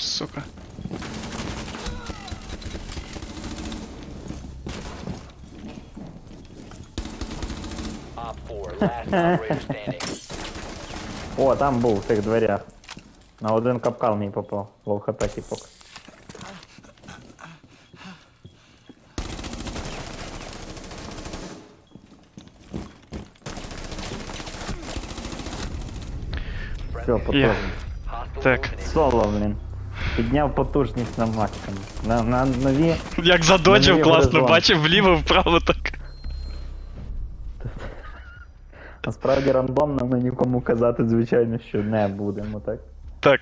Сука. Op 4, last operator standing. О, там був в тих дверях. На один капкал мій попав. Лов хп типок. Все, hostile Так. Соло, блін. Підняв потужність на максимум. На, на нові. Як задочив, Мені класно, горизонт. бачив вліво, вправо так. Насправді рандомно ми нікому казати, звичайно, що не будемо, так? Так.